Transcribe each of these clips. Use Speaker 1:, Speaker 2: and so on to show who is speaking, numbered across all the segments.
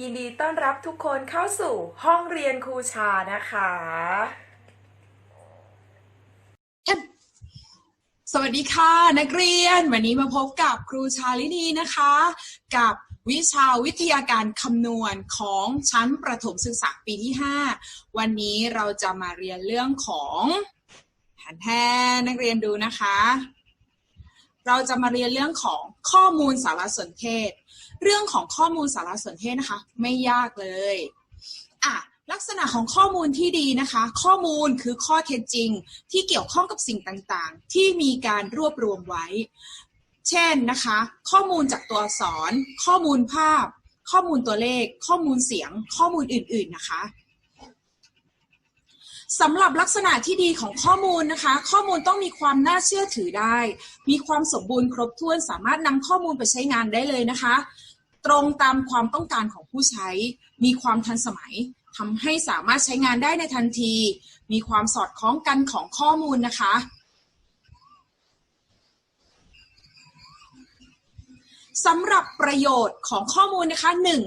Speaker 1: ยินดีต้อนรับทุกคนเข้าสู่ห้องเรียนครูชานะคะ
Speaker 2: สวัสดีค่ะ นักเรียน วันนี้มาพบกับครูชาลินีนะคะ กับวิชาวิทยาการคำนวณของชั้นประถมศึกษาปีที่ 5 วันนี้เราจะมาเรียนเรื่องของแผนแทนนักเรียนดูนะคะ เราจะมาเรียนเรื่องของข้อมูลสารสนเทศ เรื่องของข้อมูลสารสนเทศนะคะ ไม่ยากเลยอะลักษณะของข้อมูลที่ดีนะคะ ข้อมูลคือข้อเท็จจริง ที่เกี่ยวข้องกับสิ่งต่างๆ ที่มีการรวบรวมไว้ เช่นนะคะ ข้อมูลจากตัวอักษร ข้อมูลภาพ ข้อมูลตัวเลข ข้อมูลเสียง ข้อมูลอื่น ๆนะคะ สำหรับลักษณะที่ดีของข้อมูลนะคะ ข้อมูลต้องมีความน่าเชื่อถือได้ มีความสมบูรณ์ครบถ้วนสามารถนำข้อมูลไปใช้งานได้เลยนะคะ ตรงตามความต้องการของผู้ใช้ มีความทันสมัยทำให้สามารถใช้งานได้ในทันที มีความสอดคล้องกันของข้อมูลนะคะ สำหรับประโยชน์ของข้อมูลนะคะหนึ่ง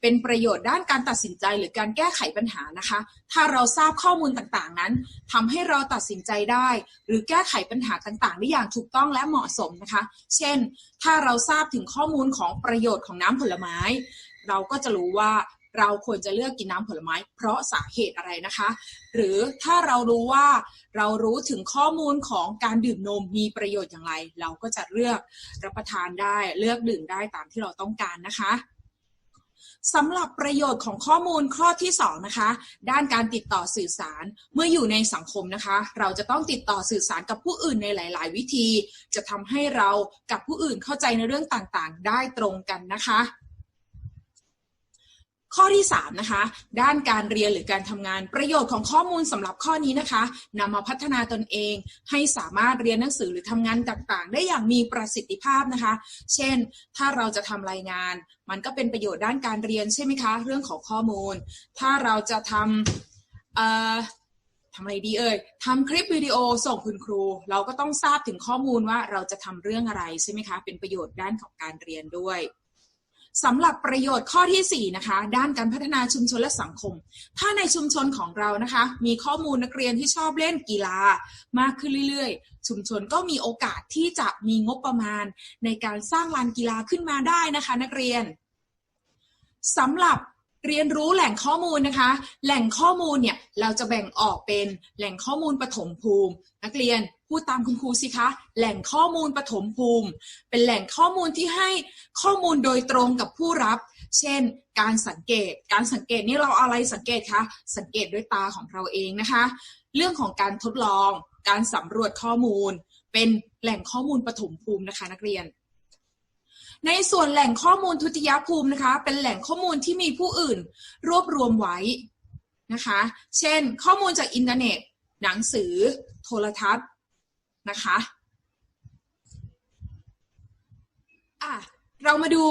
Speaker 2: เป็นประโยชน์ด้านการตัดสินใจหรือการแก้ไขปัญหานะคะ ถ้าเราทราบข้อมูลต่างๆนั้นทำให้เราตัดสินใจได้ หรือแก้ไขปัญหาต่างๆ ได้อย่างถูกต้องและเหมาะสมนะคะ เช่น ถ้าเราทราบถึงข้อมูลของประโยชน์ของน้ำผลไม้ เราก็จะรู้ว่าเราควรจะเลือกกินน้ำผลไม้ เพราะสาเหตุอะไรนะคะ หรือถ้าเรารู้ว่าเรารู้ถึงข้อมูลของการดื่มนมมีประโยชน์อย่างไร เราก็จะเลือกรับประทานได้เลือกดื่มได้ตามที่เราต้องการนะคะ สำหรับประโยชน์ของข้อมูลข้อที่2นะคะ ด้านการติดต่อสื่อสาร เมื่ออยู่ในสังคมนะคะ เราจะต้องติดต่อสื่อสารกับผู้อื่นในหลาย ๆ วิธี จะทำให้เรากับผู้อื่นเข้าใจในเรื่องต่าง ๆ ได้ตรงกันนะคะ ข้อที่ 3 นะคะ ด้านการเรียนหรือการทำงานประโยชน์ของข้อมูลสำหรับข้อนี้นะคะนำมาพัฒนาตนเอง ให้สามารถเรียนหนังสือหรือทำงานต่างๆ ได้อย่างมีประสิทธิภาพนะคะ เช่น ถ้าเราจะทำรายงาน มันก็เป็นประโยชน์ด้านการเรียนใช่ไหมคะ เรื่องของข้อมูล ถ้าเราจะทำเอ่อทำอะไรดีเอ่ยทำคลิปวิดีโอส่งคุณครู เราก็ต้องทราบถึงข้อมูลว่าเราจะทำเรื่องอะไรใช่ไหมคะ เป็นประโยชน์ด้านของการเรียนด้วย สำหรับประโยชน์ข้อที่ 4 นะคะ ด้านการพัฒนาชุมชนและสังคม ถ้าในชุมชนของเรานะคะ มีข้อมูลนักเรียนที่ชอบเล่นกีฬามากขึ้นเรื่อยๆ ชุมชนก็มีโอกาสที่จะมีงบประมาณ ในการสร้างลานกีฬาขึ้นมาได้นะคะ นักเรียนสำหรับ เรียนรู้แหล่งข้อมูลนะคะ แหล่งข้อมูลเนี่ยเราจะแบ่งออกเป็นแหล่งข้อมูลปฐมภูมิ นักเรียนพูดตามคุณครูสิคะ แหล่งข้อมูลปฐมภูมิ เป็นแหล่งข้อมูลที่ให้ข้อมูลโดยตรงกับผู้รับ เช่น การสังเกต การสังเกตนี่เราอะไรสังเกตคะ สังเกตด้วยตาของเราเองนะคะ เรื่องของการทดลอง การสำรวจข้อมูล เป็นแหล่งข้อมูลปฐมภูมินะคะ นักเรียน ในส่วนแหล่งข้อมูลทุติยภูมินะคะ เป็นแหล่งข้อมูลที่มีผู้อื่นรวบรวมไว้นะคะ เช่น ข้อมูลจากอินเทอร์เน็ต หนังสือ โทรทัศน์นะคะอะเรามาดู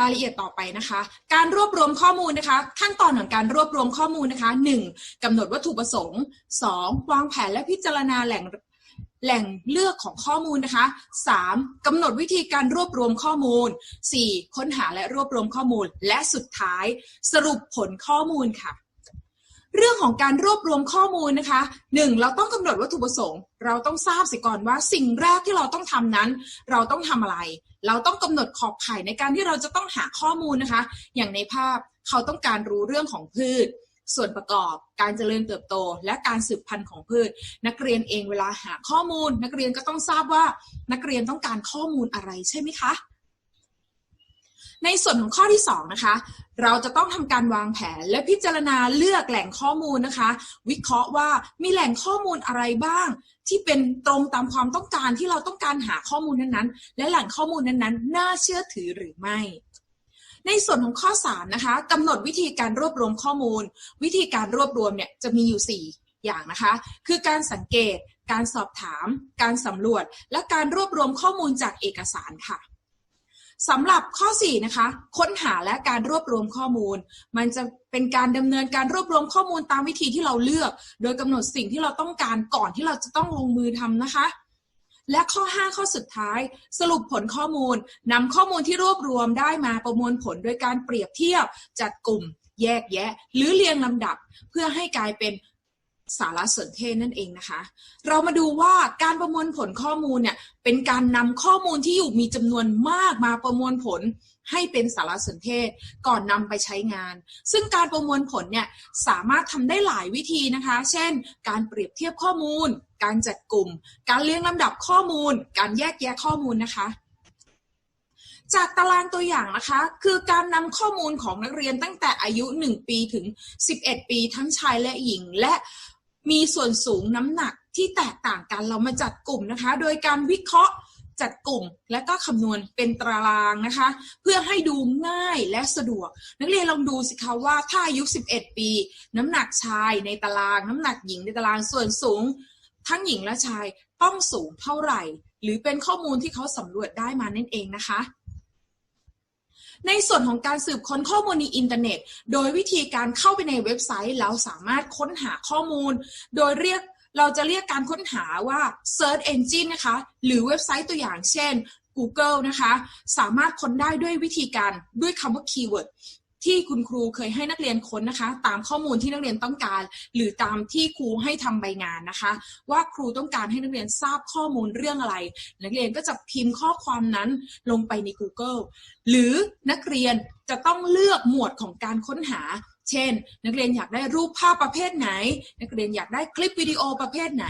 Speaker 2: รายละเอียดต่อไปนะคะ การรวบรวมข้อมูลนะคะ ขั้นตอนของการรวบรวมข้อมูลนะคะ 1. กำหนดวัตถุประสงค์ 2. วางแผนและพิจารณาแหล่ง แหล่งเลือกของข้อมูลนะคะ 3. กำหนดวิธีการรวบรวมข้อมูล 4. ค้นหาและรวบรวมข้อมูล และสุดท้ายสรุปผลข้อมูลค่ะเรื่องของการรวบรวมข้อมูลนะคะหนึ่งเราต้องกำหนดวัตถุประสงค์ เราต้องทราบสิก่อนว่าสิ่งแรกที่เราต้องทำนั้น เราต้องทำอะไร เราต้องกำหนดขอบข่ายในการที่เราจะต้องหาข้อมูลนะคะ อย่างในภาพเขาต้องการรู้เรื่องของพืช ส่วนประกอบ การเจริญเติบโต และการสืบพันธุ์ของพืช นักเรียนเองเวลาหาข้อมูล นักเรียนก็ต้องทราบว่า นักเรียนต้องการข้อมูลอะไรใช่ไหมคะในส่วนของข้อที่2นะคะเราจะต้องทำการวางแผนและพิจารณาเลือกแหล่งข้อมูลนะคะ วิเคราะห์ว่ามีแหล่งข้อมูลอะไรบ้าง ที่เป็นตรงตามความต้องการที่เราต้องการหาข้อมูลนั้นๆ และแหล่งข้อมูลนั้นๆ น่าเชื่อถือหรือไม่ ในส่วนของข้อ3นะคะกำหนดวิธีการรวบรวมข้อมูล วิธีการรวบรวมเนี่ยจะมีอยู่ 4 อย่างนะคะ คือการสังเกต การสอบถาม การสำรวจ และการรวบรวมข้อมูลจากเอกสารค่ะสำหรับข้อ 4 นะคะ ค้นหาและการรวบรวมข้อมูล มันจะเป็นการดำเนินการรวบรวมข้อมูลตามวิธีที่เราเลือก โดยกำหนดสิ่งที่เราต้องการก่อนที่เราจะต้องลงมือทำนะคะ และข้อ 5 ข้อสุดท้าย สรุปผลข้อมูลนำข้อมูลที่รวบรวมได้มาประมวลผลโดยการเปรียบเทียบจัดกลุ่ม แยกแยะ หรือเรียงลำดับ เพื่อให้กลายเป็น สารสนเทศนั่นเองนะคะ เรามาดูว่าการประมวลผลข้อมูลเนี่ยเป็นการนำข้อมูลที่อยู่มีจำนวนมากมาประมวลผลให้เป็นสารสนเทศก่อนนำไปใช้งาน ซึ่งการประมวลผลเนี่ยสามารถทำได้หลายวิธีนะคะ เช่น การเปรียบเทียบข้อมูล การจัดกลุ่ม การเรียงลำดับข้อมูล การแยกแยะข้อมูลนะคะจากตารางตัวอย่างนะคะ คือการนำข้อมูลของนักเรียนตั้งแต่อายุ 1 ปีถึง 11 ปีทั้งชายและหญิง และ มีส่วนสูงน้ำหนักที่แตกต่างกันเรามาจัดกลุ่มนะคะ โดยการวิเคราะห์จัดกลุ่มและก็คำนวณเป็นตารางนะคะ เพื่อให้ดูง่ายและสะดวก นักเรียนลองดูสิคะว่าถ้าอายุ 11 ปี น้ำหนักชายในตาราง น้ำหนักหญิงในตารางส่วนสูง ทั้งหญิงและชายต้องสูงเท่าไหร่ หรือเป็นข้อมูลที่เขาสำรวจได้มานั่นเองนะคะ ในส่วนของการสืบค้นข้อมูลในอินเทอร์เน็ต โดยวิธีการเข้าไปในเว็บไซต์เราสามารถค้นหาข้อมูล โดยเรียกเราจะเรียกการค้นหาว่า search engine นะคะ หรือเว็บไซต์ตัวอย่างเช่น Google นะคะ สามารถค้นได้ด้วยวิธีการด้วยคำว่าคีย์เวิร์ด ที่คุณครูเคยให้นักเรียนค้นนะคะ ตามข้อมูลที่นักเรียนต้องการ หรือตามที่ครูให้ทำใบงานนะคะ ว่าครูต้องการให้นักเรียนทราบข้อมูลเรื่องอะไร นักเรียนก็จะพิมพ์ข้อความนั้นลงไปใน Google หรือนักเรียนจะต้องเลือกหมวดของการค้นหา เช่น นักเรียนอยากได้รูปภาพประเภทไหน นักเรียนอยากได้คลิปวิดีโอประเภทไหน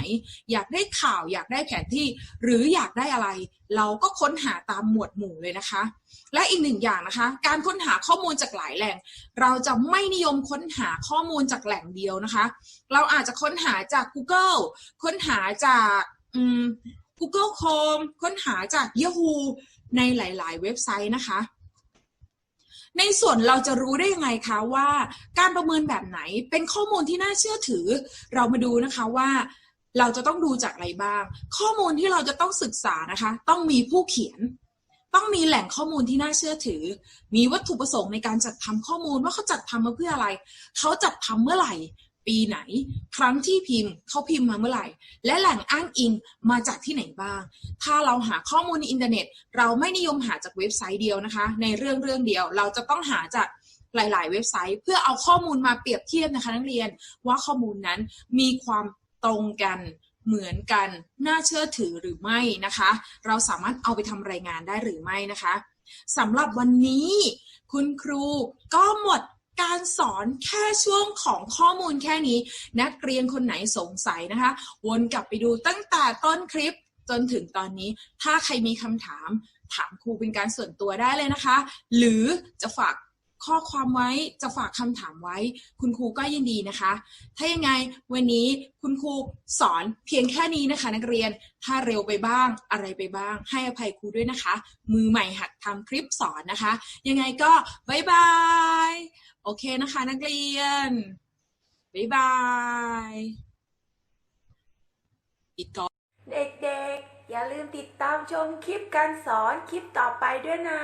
Speaker 2: อยากได้ข่าว อยากได้แผนที่ หรืออยากได้อะไร เราก็ค้นหาตามหมวดหมู่เลยนะคะ และอีกหนึ่งอย่างนะคะ การค้นหาข้อมูลจากหลายแหล่ง เราจะไม่นิยมค้นหาข้อมูลจากแหล่งเดียวนะคะ เราอาจจะค้นหาจาก Google ค้นหาจากอืม Google Chrome ค้นหาจาก Yahoo ในหลาย ๆ เว็บไซต์นะคะ ในส่วนเราจะรู้ได้ยังไงคะว่าการประเมินแบบไหนเป็นข้อมูลที่น่าเชื่อถือ เรามาดูนะคะว่าเราจะต้องดูจากอะไรบ้าง ข้อมูลที่เราจะต้องศึกษานะคะ ต้องมีผู้เขียน ต้องมีแหล่งข้อมูลที่น่าเชื่อถือ มีวัตถุประสงค์ในการจัดทำข้อมูลว่าเขาจัดทำมาเพื่ออะไร เขาจัดทำเมื่อไหร่ ปีไหน ครั้งที่พิมพ์เขาพิมพ์มาเมื่อไหร่ และแหล่งอ้างอิงมาจากที่ไหนบ้าง ถ้าเราหาข้อมูลในอินเทอร์เน็ต เราไม่นิยมหาจากเว็บไซต์เดียวนะคะ ในเรื่องเรื่องเดียว เราจะต้องหาจากหลาย ๆ เว็บไซต์ เพื่อเอาข้อมูลมาเปรียบเทียบนะคะนักเรียนว่าข้อมูลนั้นมีความตรงกันเหมือนกันน่าเชื่อถือหรือไม่นะคะ เราสามารถเอาไปทำรายงานได้หรือไม่นะคะสำหรับวันนี้ คุณครูก็หมด การสอนแค่ช่วงของข้อมูลแค่นี้ นักเรียนคนไหนสงสัยนะคะ วนกลับไปดูตั้งแต่ต้นคลิปจนถึงตอนนี้ ถ้าใครมีคำถามถามครูเป็นการส่วนตัวได้เลยนะคะ หรือจะฝาก ข้อความไว้จะฝากคำถามไว้ คุณครูก็ยินดีนะคะ ถ้ายังไงวันนี้คุณครูสอนเพียงแค่นี้นะคะ นักเรียนถ้าเร็วไปบ้างอะไรไปบ้าง ให้อภัยครูด้วยนะคะ มือใหม่หัดทำคลิปสอนนะคะ ยังไงก็บายบายโอเคนะคะ นักเรียนบายบายปิดก่อน
Speaker 1: เด็กๆ อย่าลืมติดตามชมคลิปการสอนคลิปต่อไปด้วยนะ